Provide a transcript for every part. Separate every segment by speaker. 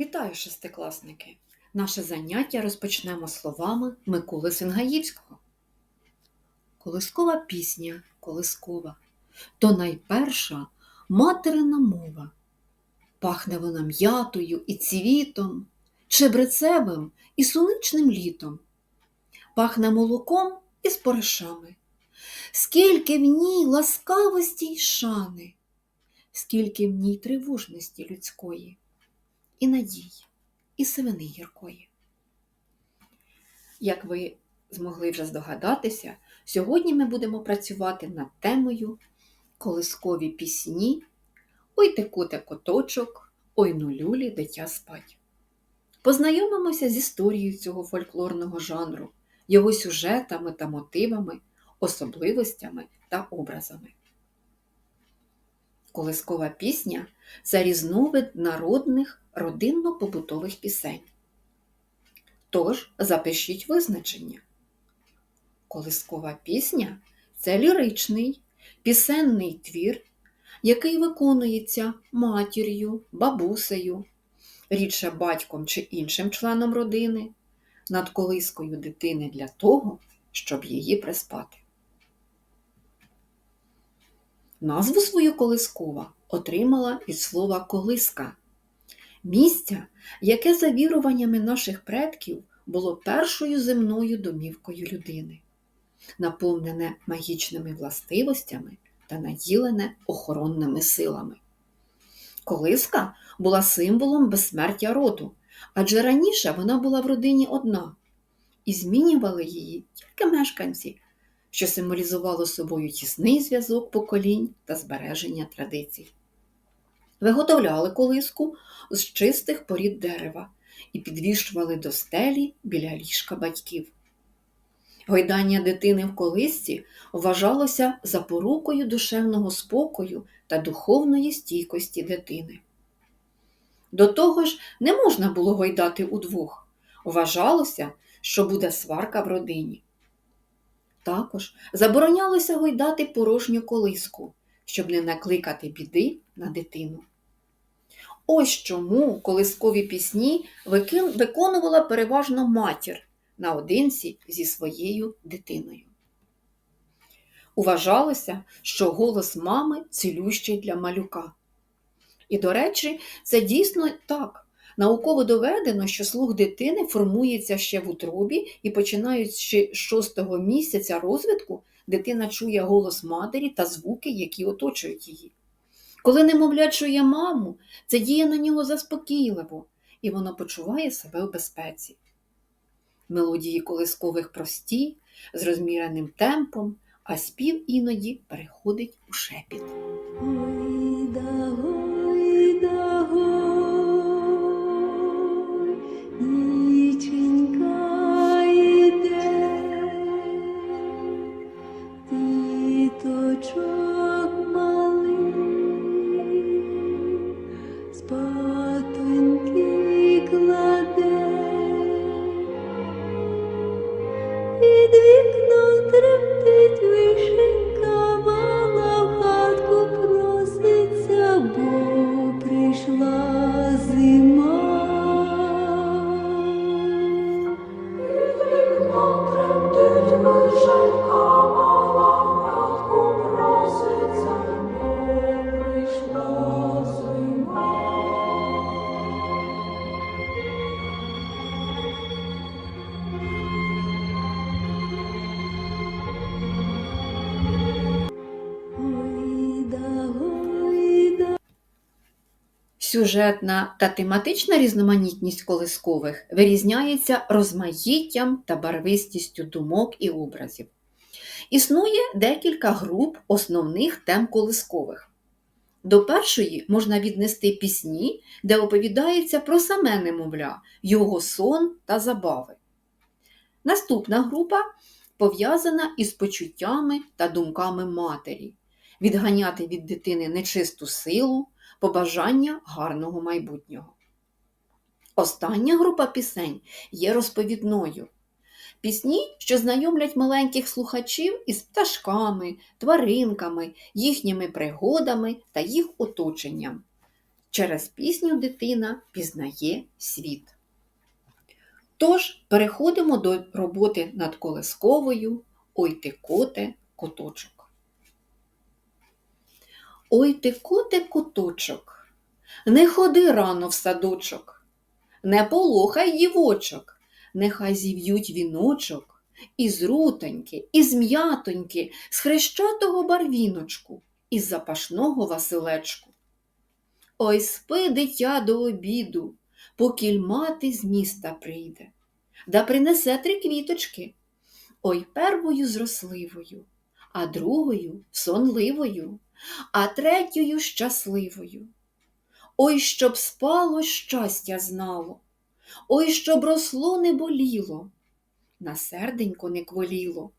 Speaker 1: Вітаю, шестикласники! Наше заняття розпочнемо словами Миколи Сингаївського. Колискова пісня, колискова, то найперша материна мова. Пахне вона м'ятою і цвітом, чебрецевим і сонячним літом. Пахне молоком і споришами. Скільки в ній ласкавості й шани, скільки в ній тривожності людської і надій, і сивини гіркої. Як ви змогли вже здогадатися, сьогодні ми будемо працювати над темою колискові пісні Ой те коте коточок, ой ну люлі дитя спать. Познайомимося з історією цього фольклорного жанру, його сюжетами та мотивами, особливостями та образами. Колискова пісня це різновид народних родинно-побутових пісень. Тож запишіть визначення. Колискова пісня це ліричний, пісенний твір, який виконується матір'ю, бабусею, рідше батьком чи іншим членом родини, над колискою дитини для того, щоб її приспати. Назву свою колискова отримала від слова колиска місця, яке за віруваннями наших предків було першою земною домівкою людини, наповнене магічними властивостями та наділене охоронними силами. Колиска була символом безсмертя роду, адже раніше вона була в родині одна, і змінювали її тільки мешканці, що символізувало собою тісний зв'язок поколінь та збереження традицій. Виготовляли колиску з чистих порід дерева і підвішували до стелі біля ліжка батьків. Гойдання дитини в колисці вважалося запорукою душевного спокою та духовної стійкості дитини. До того ж, не можна було гойдати удвох. Вважалося, що буде сварка в родині. Також заборонялося гойдати порожню колиску, щоб не накликати біди на дитину. Ось чому колискові пісні виконувала переважно матір наодинці зі своєю дитиною. Уважалося, що голос мами цілющий для малюка. І, до речі, це дійсно так. Науково доведено, що слух дитини формується ще в утробі і починаючи з шостого місяця розвитку, дитина чує голос матері та звуки, які оточують її. Коли немовля чує маму, це діє на нього заспокійливо, і воно почуває себе в безпеці. Мелодії колискових прості, з розміреним темпом, а спів іноді переходить у шепіт.
Speaker 2: Ніченька йде,
Speaker 1: Сюжетна та тематична різноманітність колискових вирізняється розмаїттям та барвистістю думок і образів. Існує декілька груп основних тем колискових. До першої можна віднести пісні, де оповідається про саме немовля, його сон та забави. Наступна група пов'язана із почуттями та думками матері, відганяти від дитини нечисту силу, побажання гарного майбутнього. Остання група пісень є розповідною. Пісні, що знайомлять маленьких слухачів із пташками, тваринками, їхніми пригодами та їх оточенням. Через пісню дитина пізнає світ. Тож переходимо до роботи над колисковою Ой ти коте коточок. Ой ти коте коточок, не ходи рано в садочок, не полохай дівочок, нехай зів'ють віночок із рутоньки, із м'ятоньки, з хрещатого барвіночку, із запашного василечку. Ой спи, дитя, до обіду, покіль мати з міста прийде, да принесе три квіточки. Ой первою зросливою, а другою сонливою, а третьою щасливою. Ой, щоб спало щастя знало, ой, щоб росло не боліло, на серденько не кволіло.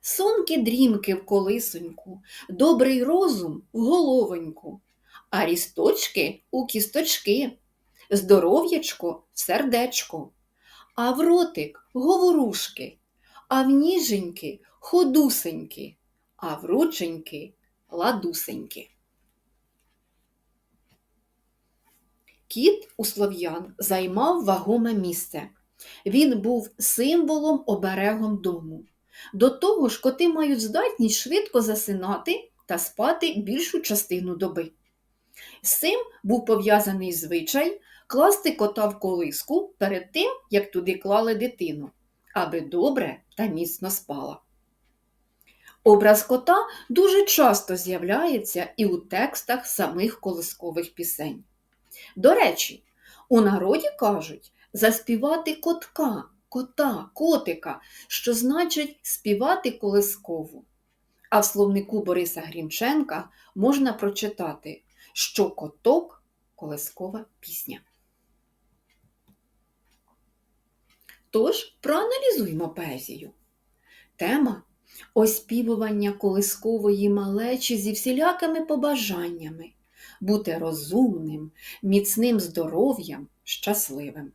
Speaker 1: Сонки дрімки в колисоньку, добрий розум в головоньку, а рісточки у кісточки, здоров'ячко в сердечко, а в ротик говорушки, а в ніженьки ходусеньки, а в рученьки ладусеньки. Кіт у слов'ян займав вагоме місце. Він був символом оберегом дому. До того ж, коти мають здатність швидко засинати та спати більшу частину доби. З цим був пов'язаний звичай класти кота в колиску перед тим, як туди клали дитину, аби добре та міцно спала. Образ кота дуже часто з'являється і у текстах самих колискових пісень. До речі, у народі кажуть заспівати котка, кота, котика, що значить співати колискову. А в словнику Бориса Грінченка можна прочитати, що коток колискова пісня. Тож проаналізуймо поезію. Тема оспівування колискової малечі зі всілякими побажаннями бути розумним, міцним здоров'ям, щасливим.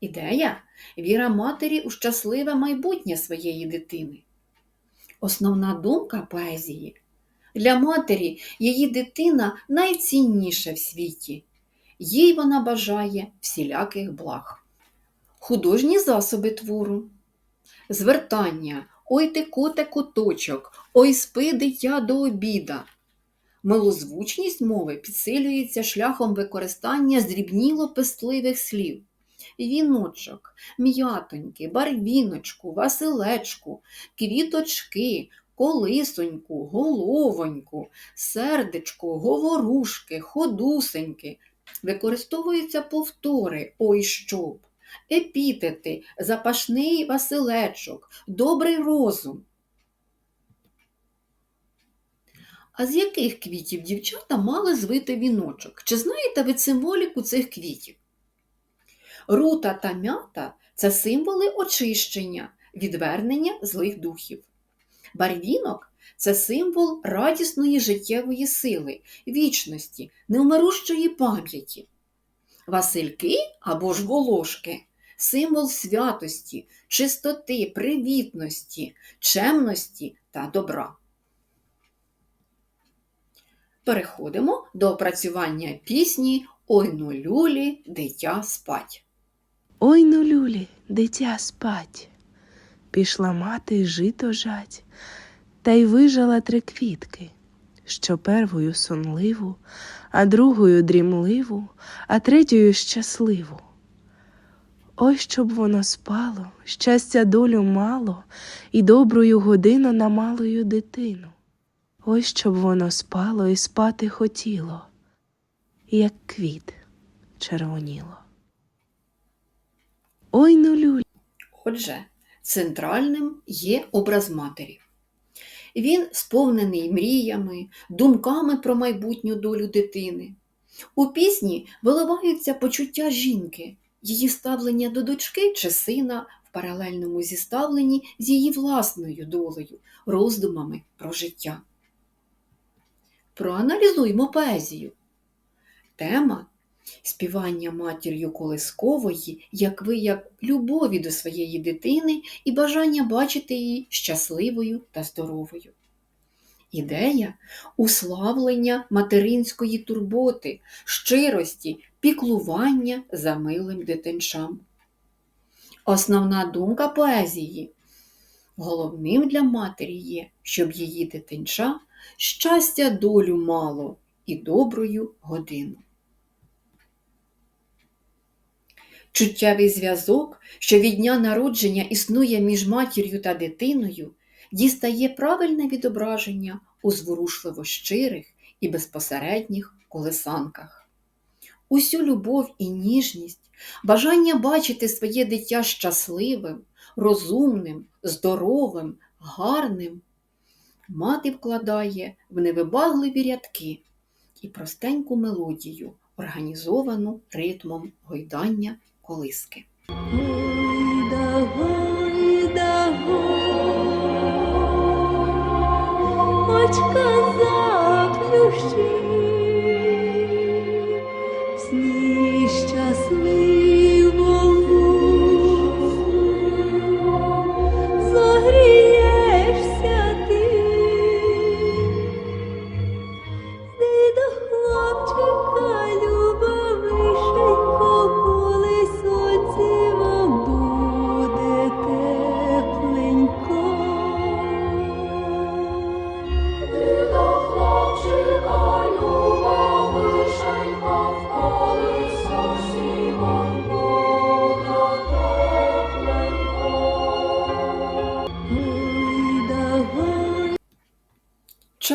Speaker 1: Ідея віра матері у щасливе майбутнє своєї дитини. Основна думка поезії для матері її дитина найцінніша в світі. Їй вона бажає всіляких благ. Художні засоби твору. Звертання Ой ти коте коточок, ой спи дитя до обіда. Милозвучність мови підсилюється шляхом використання здрібніло пестливих слів. Віночок, м'ятоньки, барвіночку, василечку, квіточки, колисоньку, головоньку, сердечко, говорушки, ходусеньки. Використовуються повтори ой щоб, епітети, запашний василечок, добрий розум. А з яких квітів дівчата мали звити віночок? Чи знаєте ви символіку цих квітів? Рута та м'ята це символи очищення, відвернення злих духів. Барвінок це символ радісної життєвої сили, вічності, невмирущої пам'яті. Васильки або ж волошки символ святості, чистоти, привітності, чемності та добра. Переходимо до опрацювання пісні Ой ну люлі, дитя спать.
Speaker 3: Ой ну люлі, дитя спать. Пішла мати жито жать, та й вижала три квітки, що первою сонливу, а другою дрімливу, а третьою щасливу. Ой, щоб воно спало, щастя долю мало, і добрую годину на малою дитину. Ой, щоб воно спало і спати хотіло, як квіт червоніло. Ой, ну люль.
Speaker 1: Отже, центральним є образ матері. Він сповнений мріями, думками про майбутню долю дитини. У пісні виливаються почуття жінки, її ставлення до дочки чи сина в паралельному зіставленні з її власною долею, роздумами про життя. Проаналізуймо поезію. Тема співання матір'ю колискової як вияв любові до своєї дитини і бажання бачити її щасливою та здоровою. Ідея уславлення материнської турботи, щирості, піклування за милим дитинчам. Основна думка поезії головним для матері є, щоб її дитинча щастя долю мало і доброю годину. Чуттєвий зв'язок, що від дня народження існує між матір'ю та дитиною, дістає правильне відображення у зворушливо щирих і безпосередніх колесанках. Усю любов і ніжність, бажання бачити своє дитя щасливим, розумним, здоровим, гарним, мати вкладає в невибагливі рядки і простеньку мелодію, організовану ритмом гойдання колиски.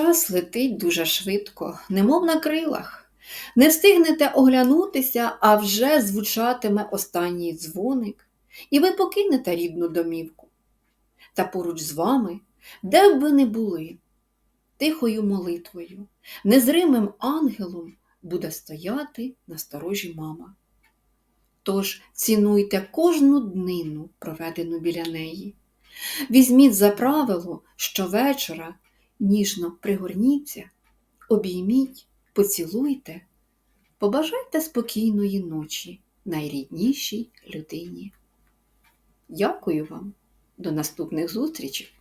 Speaker 1: Час летить дуже швидко, немов на крилах. Не встигнете оглянутися, а вже звучатиме останній дзвоник, і ви покинете рідну домівку. Та поруч з вами, де б ви не були, тихою молитвою, незримим ангелом буде стояти на сторожі мама. Тож цінуйте кожну днину, проведену біля неї. Візьміть за правило щовечора ніжно пригорніться, обійміть, поцілуйте, побажайте спокійної ночі найріднішій людині. Дякую вам. До наступних зустрічей!